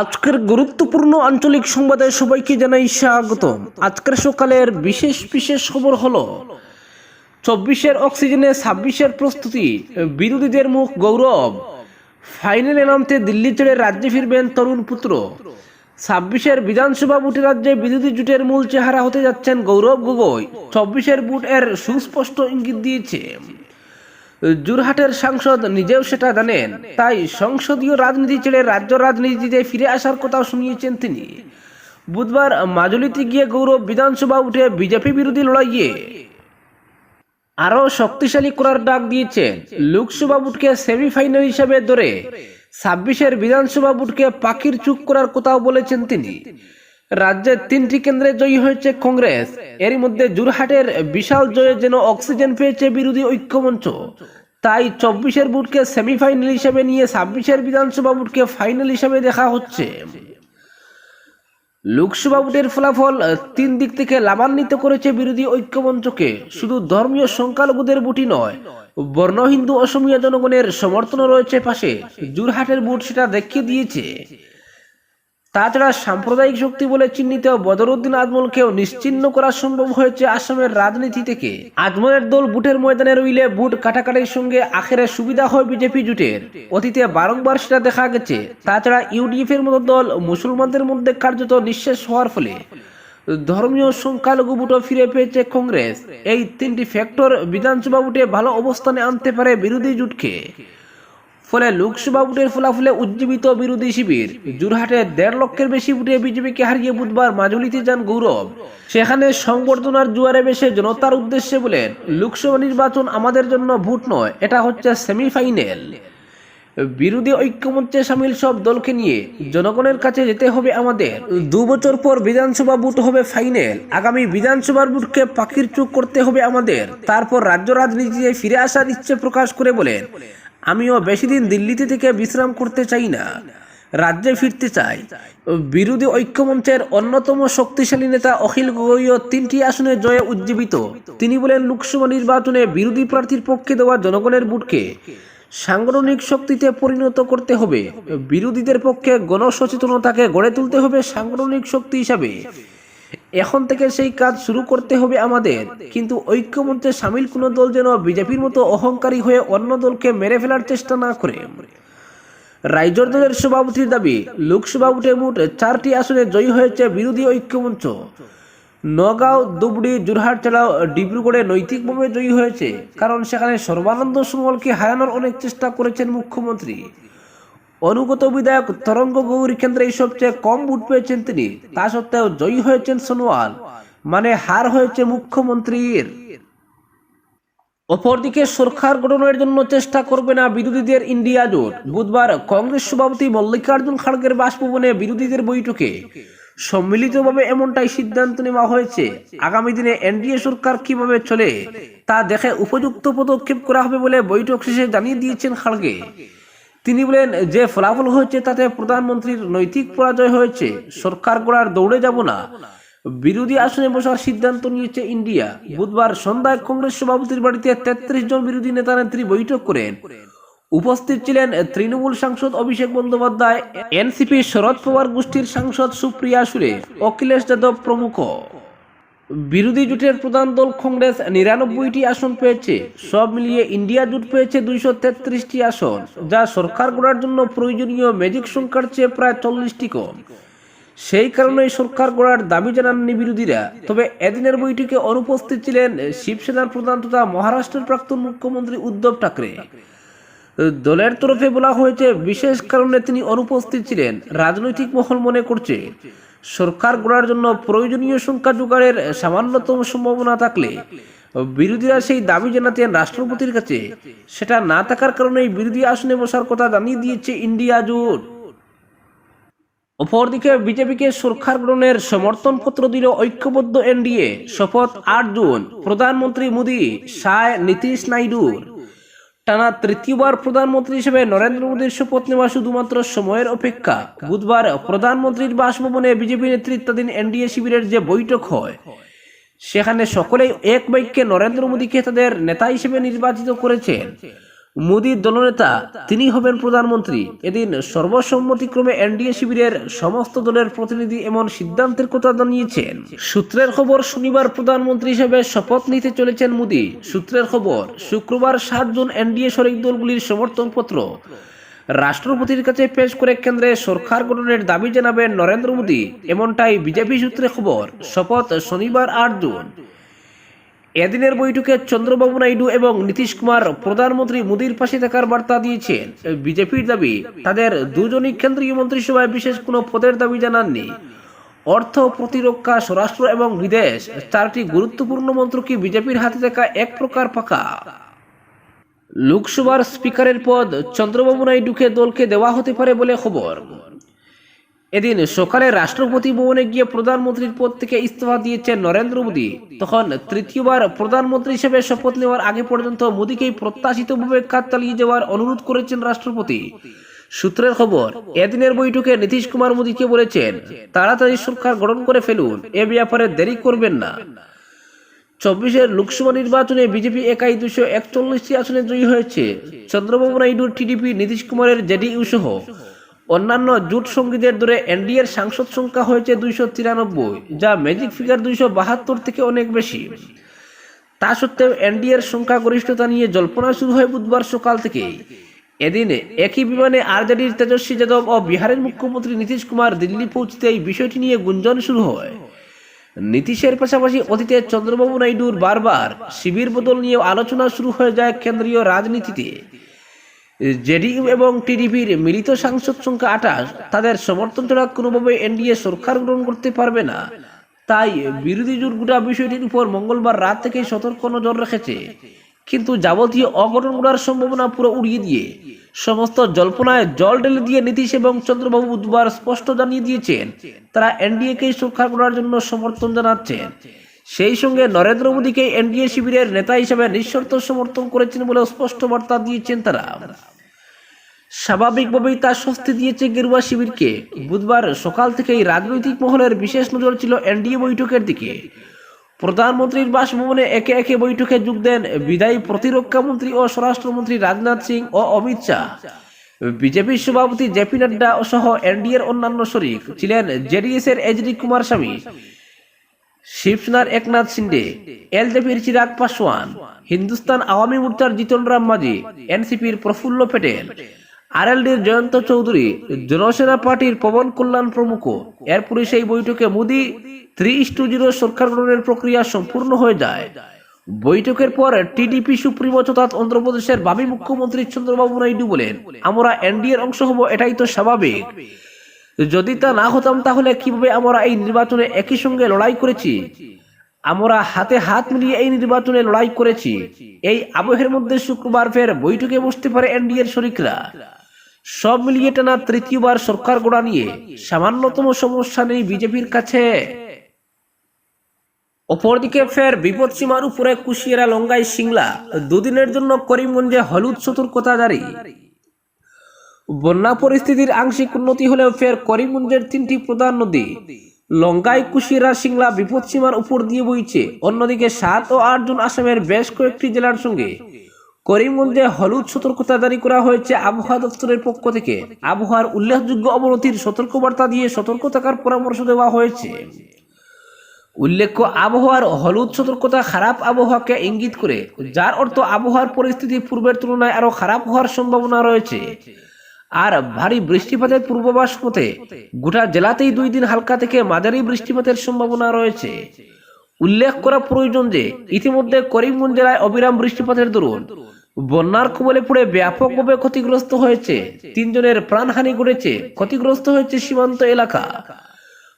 আজকের গুরুত্বপূর্ণ আঞ্চলিক সংবাদে সবাইকে জানাই স্বাগত আজকের সকালের বিশেষ বিশেষ খবর হলো, চব্বিশের অক্সিজেনে ছাব্বিশের প্রস্তুতি, বিরোধীদের মুখ গৌরব। ফাইনালে নামতে দিল্লি ছেড়ে রাজ্যে ফিরবেন তরুণ পুত্র। ছাব্বিশের বিধানসভা বুটে রাজ্যে বিরোধী জোটের মূল চেহারা হতে যাচ্ছেন গৌরব গগৈ। চব্বিশের বুট এর সুস্পষ্ট ইঙ্গিত দিয়েছে। জোরহাটের সাংসদ নিজেও সেটা জানেন। তাই সংসদীয় রাজনীতি ছেড়ে রাজ্য রাজনীতিতে ফিরে আসার কথাও শুনিয়েছেন তিনি। বুধবার মাজুলিতে গিয়ে গৌরব বিধানসভা উঠে বিজেপি বিরোধী লড়াইয়ে আরও শক্তিশালী করার ডাক দিয়েছেন। লোকসভা বুটকে সেমিফাইনাল হিসাবে ধরে ছাব্বিশের বিধানসভা বুটকে পাখির চুপ করার কথাও বলেছেন তিনি। রাজ্যের তিনটি কেন্দ্রে জয়ী হয়েছে কংগ্রেস। এর মধ্যে জোরহাটের বিশাল জয়ে যেন অক্সিজেন পেয়েছে বিরোধী ঐক্যমঞ্চ। তাই চব্বিশের বুটকে সেমিফাইনাল হিসেবে নিয়ে ছাব্বিশের বিধানসভা বুটকে ফাইনাল হিসেবে দেখা হচ্ছে। লোকসভা ভোটের ফলাফল তিন দিক থেকে লাভান্বিত করেছে বিরোধী ঐক্যমঞ্চকে। শুধু ধর্মীয় সংখ্যালঘুদের বুটি নয়, বর্ণ হিন্দু অসমীয়া জনগণের সমর্থনও রয়েছে পাশে। জোরহাটের বুট সেটা দেখিয়ে দিয়েছে। তাছাড়া সাম্প্রদায়িক শক্তি বলে চিহ্নিত বদরুদ্দিন আজমলকেও নিশ্চিহ্ন করা সম্ভব হয়েছে আসামের রাজনীতি থেকে। আজমলের দল বুটের ময়দানে রইলে বুট কাটাকাটির সঙ্গে আখেরে সুবিধা হয় বিজেপি জুটের। অতীতে বারংবার সেটা দেখা গেছে। তাছাড়া ইউডিএফ এর মতো দল মুসলমানদের মধ্যে কার্যত নিঃশেষ হওয়ার ফলে। ধর্মীয় সংখ্যালঘু ভোটও ফিরে পেয়েছে কংগ্রেস। এই তিনটি ফ্যাক্টর বিধানসভা ভোটে ভালো অবস্থানে আনতে পারে বিরোধী জোটকে। ফলে লোকসভা ভোটের ফলাফলে উজ্জীবিত বিরোধী শিবির। জোরহাটে দেড় লক্ষের বেশি ভোটে বিজেপিকে হারিয়ে বুধবার মাজুলিতে যান গৌরব। সেখানে সংবর্ধনার জোয়ারে বেশে জনতার উদ্দেশ্যে বলেন, লোকসভা নির্বাচন আমাদের জন্য ভোট নয়, এটা হচ্ছে সেমিফাইনাল। বিরোধী ঐক্যমঞ্চে সামিল সব দলকে নিয়ে জনগণের কাছে যেতে হবে আমাদের। দু বছর পর বিধানসভা বুট হবে ফাইনাল। আগামী বিধানসভার বুটকে পাখির চুপ করতে হবে আমাদের। তারপর রাজ্য রাজনীতিতে ফিরে আসার ইচ্ছে প্রকাশ করে বলেন আমিও বেশি দিন দিল্লিতে থেকে বিশ্রাম করতে চাই না। রাজ্যে ফিরতে চাই। বিরোধী ঐক্যমঞ্চের অন্যতম শক্তিশালী নেতা অখিল গগৈও তিনটি আসনে জয়ে উজ্জীবিত। তিনি বলেন, লোকসভা নির্বাচনে বিরোধী প্রার্থীর পক্ষে দেওয়া জনগণের বুটকে সাংগঠনিক শক্তিতে পরিণত করতে হবে। বিরোধীদের পক্ষে গণসচেতনতাকে গড়ে তুলতে হবে সাংগঠনিক শক্তি হিসাবে। এখন থেকে সেই কাজ শুরু করতে হবে আমাদের। কিন্তু ঐক্যমঞ্চে সামিল কোনো দল যেন বিজেপির মতো অহংকারী হয়ে অন্য দলকে মেরে ফেলার চেষ্টা না করে। রাইজর দলের সভাপতির দাবি, লোকসভা উঠে মোট চারটি আসনে জয়ী হয়েছে বিরোধী ঐক্যমঞ্চ। নগাঁও দুবড়ি যোরহাট ছাড়াও ডিব্রুগড়ে নৈতিকভাবে জয়ী হয়েছে, কারণ সেখানে সর্বানন্দ সোনোয়ালকে হারানোর অনেক চেষ্টা করেছেন মুখ্যমন্ত্রী। অনুগত বিধায়ক তরঙ্গ গৌরী কেন্দ্রে সবচেয়ে কম ভোট পেয়েছেন তিনি। তা সত্ত্বেও জয়ী হয়েছেন সোনোয়াল মানে হার হয়েছে মুখ্যমন্ত্রীর। অপরদিকে সরকার গঠনের জন্য চেষ্টা করবে না বিরোধীদের ইন্ডিয়া জোট। বুধবার কংগ্রেস সভাপতি মল্লিকার্জুন খাড়গের বাসভবনে বিরোধীদের বৈঠকে। সম্মিলিতভাবে এমনটাই সিদ্ধান্ত নেওয়া হয়েছে। আগামী দিনে এনডিএ সরকার কীভাবে চলে, তা দেখে উপযুক্ত পদক্ষেপ করা হবে বলে বৈঠক শেষে জানিয়ে দিয়েছেন খাড়গে। তিনি বলেন, যে ফলাফল হয়েছে তাতে প্রধানমন্ত্রীর নৈতিক পরাজয় হয়েছে, সরকার গড়ার দৌড়ে যাব না। বিরোধী আসনে বসার সিদ্ধান্ত নিয়েছে ইন্ডিয়া। বুধবার সন্ধ্যায় কংগ্রেস সভাপতির বাড়িতে তেত্রিশ জন বিরোধী নেতা নেত্রী বৈঠক করেন। উপস্থিত ছিলেন তৃণমূল সাংসদ অভিষেক বন্দ্যোপাধ্যায় এনসিপি শরদ পাওয়ার গোষ্ঠীর সাংসদ সুপ্রিয়া সুরে, অখিলেশ যাদব প্রমুখ। বিরোধী জোটের প্রধান দল কংগ্রেস নিরানব্বইটি আসন পেয়েছে। সব মিলিয়ে ইন্ডিয়া জোট পেয়েছে দুইশো তেত্রিশটি আসন, যা সরকার গড়ার জন্য প্রয়োজনীয় ম্যাজিক সংখ্যার চেয়ে প্রায় চল্লিশটি কম। সেই কারণেই সরকার গড়ার দাবি জানাননি বিরোধীরা। তবে এদিনের বৈঠকে অনুপস্থিত ছিলেন শিবসেনার প্রধান তথা মহারাষ্ট্রের প্রাক্তন মুখ্যমন্ত্রী উদ্ধব ঠাকরে। দলের তরফে বলা হয়েছে, বিশেষ কারণে তিনি অনুপস্থিত ছিলেন। রাজনৈতিক মহল মনে করছে সরকার গড়ার জন্য প্রয়োজনীয় সংখ্যা জোগাড়ের সামান্যতম সম্ভাবনা থাকলে বিরোধীরা সেই দাবি জানাতেন রাষ্ট্রপতির কাছে। সেটা না থাকার কারণেই বিরোধী আসনে বসার কথা জানিয়ে দিয়েছে ইন্ডিয়া জোট। অপরদিকে বিজেপিকে সরকার গ্রহণের সমর্থনপত্র দিল ঐক্যবদ্ধ এনডিএ। শপথ আট জুন। প্রধানমন্ত্রী মোদী শাহ নীতিশ নাইডুর। টানা তৃতীয়বার প্রধানমন্ত্রী হিসেবে নরেন্দ্র মোদীর শপথ নেওয়া শুধুমাত্র সময়ের অপেক্ষা। বুধবার প্রধানমন্ত্রীর বাসভবনে বিজেপি নেতৃত্বাধীন এনডিএ শিবিরের যে বৈঠক হয়, সেখানে সকলেই এক বাক্যে নরেন্দ্র মোদীকে তাদের নেতা হিসেবে নির্বাচিত করেছেন। মোদীর দলনেতা, তিনি হবেন প্রধানমন্ত্রী। এদিন সর্বসম্মতিক্রমে এনডিএ শিবিরের সমস্ত দলের প্রতিনিধি এমন সিদ্ধান্তের কথা জানিয়েছেন। সূত্রের খবর, শনিবার প্রধানমন্ত্রী হিসেবে শপথ নিতে চলেছেন মোদী। সূত্রের খবর, শুক্রবার সাত জুন এনডিএ শরিক দলগুলির সমর্থনপত্র রাষ্ট্রপতির কাছে পেশ করে কেন্দ্রে সরকার গঠনের দাবি জানাবেন নরেন্দ্র মোদী। এমনটাই বিজেপি সূত্রে খবর, শপথ শনিবার আট জুন। এদিনের বৈঠকে চন্দ্রবাবু নাইডু এবং নীতিশ কুমার প্রধানমন্ত্রী মোদীর পাশে থাকার বার্তা দিয়েছেন। বিজেপির দাবি, তাদের দুজনই কেন্দ্রীয় মন্ত্রিসভায় বিশেষ কোনো পদের দাবি জানাননি। অর্থ প্রতিরক্ষা, স্বরাষ্ট্র এবং বিদেশ, চারটি গুরুত্বপূর্ণ মন্ত্রকে বিজেপির হাতে থাকা এক প্রকার পাকা লোকসভার স্পিকারের পদ চন্দ্রবাবু নাইডুকে দলকে দেওয়া হতে পারে বলে খবর। এদিন সকালে রাষ্ট্রপতি ভবনে গিয়ে প্রধানমন্ত্রীর পদ থেকে ইস্তফা দিয়েছেন নরেন্দ্র মোদী। তখন তৃতীয়বার প্রধানমন্ত্রী হিসেবে শপথ নেওয়ার আগে পর্যন্ত মোদীকেই প্রত্যাশিতভাবে কাজ চালিয়ে যাওয়ার অনুরোধ করেছেন রাষ্ট্রপতি। সূত্রের খবর, এদিনের বৈঠকে নীতিশ কুমার মোদীকে বলেছেন, তাড়াতাড়ি সরকার গঠন করে ফেলুন, এ ব্যাপারে দেরি করবেন না। চব্বিশের লোকসভা নির্বাচনে বিজেপি একাই দুশো একচল্লিশটি আসনে জয়ী হয়েছে। চন্দ্রবাবু নাইডুর টিডিপি, নীতিশ কুমারের জেডিইউ সহ অন্যান্য জোট সঙ্গীদের ধরে এনডিএর সাংসদ সংখ্যা হয়েছে দুইশো তিরানব্বই, যা ম্যাজিক ফিগার দুইশো বাহাত্তর থেকে অনেক বেশি। তা সত্ত্বেও এনডিএর সংখ্যাগরিষ্ঠতা নিয়ে জল্পনা শুরু হয় বুধবার সকাল থেকেই। এদিনে একই বিমানে আরজেডির তেজস্বী যাদব ও বিহারের মুখ্যমন্ত্রী নীতিশ কুমার দিল্লি পৌঁছতে এই বিষয়টি নিয়ে গুঞ্জন শুরু হয়। নীতিশের পাশাপাশি অতীতে চন্দ্রবাবু নাইডুর বারবার শিবির বদল নিয়ে আলোচনা শুরু হয়ে যায় কেন্দ্রীয় রাজনীতিতে। জেডিইউ এবং টিডিপির মিলিত সাংসদ সংখ্যা আঠাশ, তাদের সমর্থন ছাড়া কোনোভাবে এনডিএ সরকার গ্রহণ করতে পারবে না। তাই বিরোধী জোট গোটা বিষয়টির উপর মঙ্গলবার রাত থেকে সতর্ক নজর রেখেছে। কিন্তু যাবতীয় অঘটন ঘটার সম্ভাবনা পুরো উড়িয়ে দিয়ে, সমস্ত জল্পনায় জল ঢেলে দিয়ে নীতিশ এবং চন্দ্রবাবু বুধবার স্পষ্ট জানিয়ে দিয়েছেন, তারা এনডিএকেই সরকার করার জন্য সমর্থন জানাচ্ছেন। সেই সঙ্গে নরেন্দ্র মোদীকে এনডিএ শিবিরের নেতা হিসেবে নিঃশর্ত সমর্থন করেছেন বলে স্পষ্ট বার্তা দিয়েছেন তারা। স্বাভাবিকভাবেই তা স্বস্তি দিয়েছে গেরুয়া শিবিরকে। বুধবার সকাল থেকেই রাজনৈতিক মহলের বিশেষ নজর ছিল এনডিএ বৈঠকের দিকে। প্রধানমন্ত্রীর বাসভবনে একে একে বৈঠকে যোগ দেন বিদায়ী প্রতিরক্ষা মন্ত্রী ও স্বরাষ্ট্রমন্ত্রী রাজনাথ সিং ও অমিত শাহ। বিজেপির সভাপতি জেপি নাড্ডা সহ এনডিএর অন্যান্য শরিক ছিলেন জেডিএস এর এইচডি কুমার স্বামী, শিবসেনার একনাথ সিন্ডে এলজেপির চিরাগ পাসওয়ান, হিন্দুস্তান আওয়ামী মোর্চার জিতন রাম মাঝি, এনসিপির প্রফুল্ল প্যাটেল। আরএলডির জয়ন্ত চৌধুরী, জনসেনা পার্টির পবন কল্যাণ প্রমুখ। এরপরে সেই বৈঠকে মোদী থ্রি সরকার গঠনের প্রক্রিয়া সম্পূর্ণ হয়ে যায়। বৈঠকের পর টিডিপি সুপ্রিমো তথা অন্ধ্রপ্রদেশের বাবি মুখ্যমন্ত্রী চন্দ্রবাবু নাইডু বলেন, আমরা এনডিএর অংশ হব, এটাই তো স্বাভাবিক। যদি তা না হতাম তাহলে কীভাবে আমরা এই নির্বাচনে একই সঙ্গে লড়াই করেছি? আমরা হাতে হাত মিলিয়ে এই নির্বাচনে লড়াই করেছি। এই আবহের মধ্যে শুক্রবার ফের বৈঠকে বসতে পারে এনডিএর শরিকরা। সব মিলিয়ে টানা তৃতীয়বার সরকার গোড়া নিয়ে সামান্যতম সমস্যা নেই বিজেপির কাছে। অপরদিকে ফের বিপদ সীমার উপরে কুশিয়ারা, লঙ্গাই, সিংলা দুদিনের জন্য করিমগঞ্জে হলুদ সতর্কতা জারি। বন্যা পরিস্থিতির আংশিক উন্নতি হলেও ফের করিমগঞ্জের তিনটি প্রধান নদী লঙ্কাই কুশিয়ারা, সিংলা বিপদ সীমার উপর দিয়ে বইছে। অন্যদিকে সাত ও আট জুন আসামের বেশ কয়েকটি জেলার সঙ্গে করিমগঞ্জে হলুদ সতর্কতা জারি করা হয়েছে আবহাওয়া দপ্তরের পক্ষ থেকে। আবহাওয়ার উল্লেখযোগ্য অবনতির সতর্কবার্তা দিয়ে সতর্ক থাকার পরামর্শ দেওয়া হয়েছে। উল্লেখ্য, আবহাওয়ার হলুদ সতর্কতা খারাপ আবহাওয়াকে ইঙ্গিত করে, যার অর্থ আবহাওয়ার পরিস্থিতি পূর্বের তুলনায় আরও খারাপ হওয়ার সম্ভাবনা রয়েছে। আর ভারী বৃষ্টিপাতের পূর্বাভাস মতে, গোটা জেলাতেই দুই দিন হালকা থেকে মাঝারি বৃষ্টিপাতের সম্ভাবনা রয়েছে। উল্লেখ করা প্রয়োজন যে ইতিমধ্যে করিমগঞ্জ জেলায় অবিরাম বৃষ্টিপাতের দরুন বন্যার কবলে পড়ে ব্যাপকভাবে ক্ষতিগ্রস্ত হয়েছে। তিনজনের প্রাণহানি ঘটেছে, ক্ষতিগ্রস্ত হয়েছে সীমান্ত এলাকা।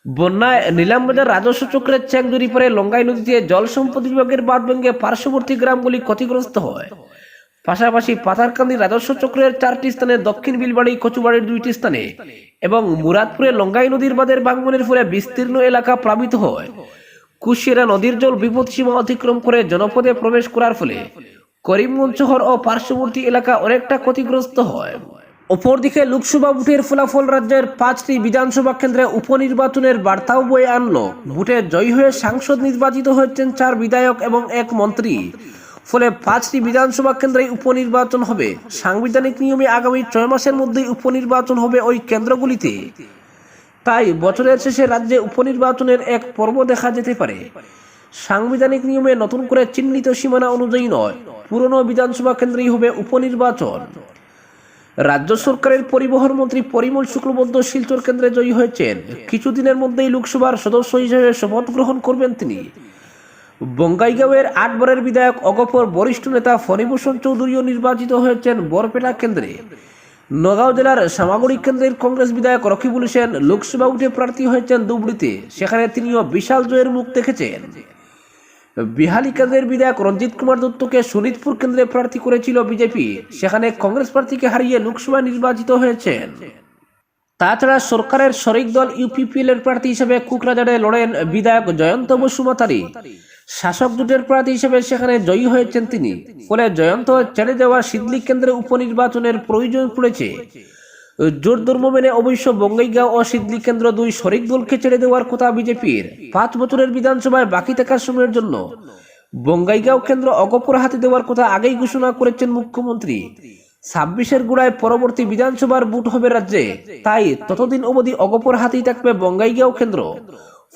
বন্যায় নিলামবাজার রাজস্ব চক্রের চ্যাংজুরি পরে লঙ্গাই নদীতে জল সম্পদ বিভাগের বাদ ভেঙে পার্শ্ববর্তী গ্রামগুলি ক্ষতিগ্রস্ত হয়। পাশাপাশি পাথারকান্দি রাজস্ব চক্রের চারটি স্থানে দক্ষিণ বিলবাড়ি, কচুবাড়ির দুইটি স্থানে এবং মুরাদপুরে লঙ্গাই নদীর বাঁধের ভাঙ্গনের ফলে বিস্তীর্ণ এলাকা প্লাবিত হয়। কুশিয়ারা নদীর জল বিপদ সীমা অতিক্রম করে জনপদে প্রবেশ করার ফলে করিমগঞ্জ শহর ও পার্শ্ববর্তী এলাকা অনেকটা ক্ষতিগ্রস্ত হয়। অপরদিকে লোকসভা ভোটের ফলাফল রাজ্যের পাঁচটি বিধানসভা কেন্দ্রে উপনির্বাচনের বার্তাও বয়ে আনল। ভোটে জয়ী হয়ে সাংসদ নির্বাচিত হয়েছেন চার বিধায়ক এবং এক মন্ত্রী। ফলে পাঁচটি বিধানসভা কেন্দ্রে উপনির্বাচন হবে। সাংবিধানিক নিয়মে আগামী ছয় মাসের মধ্যেই উপনির্বাচন হবে ওই কেন্দ্রগুলিতে। তাই বছরের শেষে রাজ্যে উপনির্বাচনের এক পর্ব দেখা যেতে পারে। সাংবিধানিক নিয়মে নতুন করে চিহ্নিত সীমানা অনুযায়ী নয়, পুরনো বিধানসভা কেন্দ্রেই হবে উপনির্বাচন। রাজ্য সরকারের পরিবহন মন্ত্রী পরিমল শুক্লবদ্ধ শিলচর কেন্দ্রে জয়ী হয়েছেন। কিছুদিনের মধ্যেই লোকসভার সদস্য হিসেবে শপথ গ্রহণ করবেন তিনি। বঙ্গাইগাঁওয়ের আটবারের বিধায়ক অগপর বরিষ্ঠ নেতা ফণিভূষণ চৌধুরীও নির্বাচিত হয়েছেন বরপেটা কেন্দ্রে। নগাঁও জেলার সামাগড়ি কেন্দ্রের কংগ্রেস বিধায়ক রকিবুল সেন লোকসভা উঠে প্রার্থী হয়েছেন ধুবড়িতে। সেখানে তিনিও বিশাল জয়ের মুখ দেখেছেন। বিহালি কেন্দ্রের বিধায়ক রঞ্জিত কুমার দত্তকে শোনিতপুর কেন্দ্রে প্রার্থী করেছিল বিজেপি। সেখানে কংগ্রেস প্রার্থীকে হারিয়ে লোকসভা নির্বাচিত হয়েছেন। তাছাড়া সরকারের শরিক দল ইউপিপিএল এর প্রার্থী হিসেবে কুকরাজারে লড়েন বিধায়ক জয়ন্ত বসুমাতারি শাসক জোটের প্রার্থী হিসেবে সেখানে জয়ী হয়েছেন তিনি। ফলে জয়ন্ত ছেড়ে দেওয়া সিদলি কেন্দ্রে উপনির্বাচনের প্রয়োজন পড়েছে। জোর ধর্ম মেনে অবশ্য বঙ্গাইগাঁও ও সিদলি কেন্দ্র দুই শরিক দলকে ছেড়ে দেওয়ার কথা বিজেপির। পাঁচ বছরের বিধানসভায় বাকি থাকার সময়ের জন্য বঙ্গাইগাঁও কেন্দ্র অগপুর হাতে দেওয়ার কথা আগেই ঘোষণা করেছেন মুখ্যমন্ত্রী। ছাব্বিশের গোড়ায় পরবর্তী বিধানসভার বুট হবে রাজ্যে। তাই ততদিন অবধি অগপর হাতেই থাকবে বঙ্গাইগাঁও কেন্দ্র।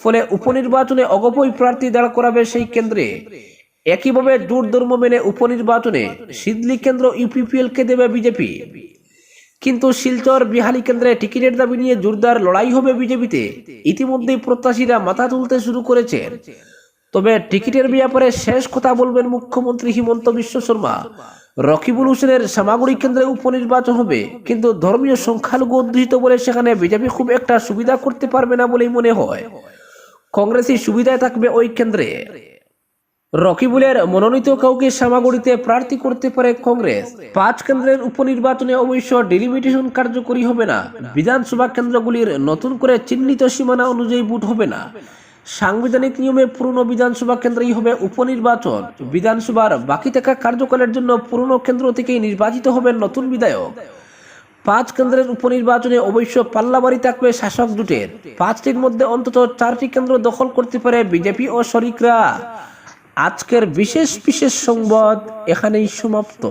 ফলে উপনির্বাচনে অগপই প্রার্থী দাঁড় করাবে সেই কেন্দ্রে। একইভাবে জোর ধর্ম মেনে উপনির্বাচনে সিদলি কেন্দ্র ইউপিপিএল কে দেবে বিজেপি। কিন্তু শিলচর বিহালি কেন্দ্রে টিকিটের দাবি নিয়ে জোরদার লড়াই হবে বিজেপিতে। ইতিমধ্যেই প্রত্যাশীরা মাথা তুলতে শুরু করেছেন তবে টিকিটের ব্যাপারে শেষ কথা বলবেন মুখ্যমন্ত্রী হিমন্ত বিশ্ব শর্মা। রকিবুল হোসেনের সামাগুড়ি কেন্দ্রে উপনির্বাচন হবে, কিন্তু ধর্মীয় সংখ্যালঘু অধ্যুষিত বলে সেখানে বিজেপি খুব একটা সুবিধা করতে পারবে না বলেই মনে হয়। কংগ্রেসই সুবিধায় থাকবে ওই কেন্দ্রে। রকিবুলের মনোনীত কাউকে সামাগুড়িতে প্রার্থী করতে পারে কংগ্রেস। পাঁচ কেন্দ্রের উপনির্বাচনে অবশ্য ডিলিমিটেশন কার্যকরী হবে না। বিধানসভা কেন্দ্রগুলির নতুন করে চিহ্নিত সীমানা অনুযায়ী ভোট হবে না। সাংবিধানিক নিয়মে পুরনো বিধানসভা কেন্দ্রেই হবে উপনির্বাচন। বিধানসভার বাকি থাকা কার্যকালের জন্য পুরনো কেন্দ্র থেকেই নির্বাচিত হবেন নতুন বিধায়ক। পাঁচ কেন্দ্রের উপনির্বাচনে অবশ্য পাল্লাবাড়ি থাকবে শাসক জোটের। পাঁচটির মধ্যে অন্তত চারটি কেন্দ্র দখল করতে পারে বিজেপি ও শরিকরা। আজকের বিশেষ বিশেষ সংবাদ এখানেই সমাপ্ত।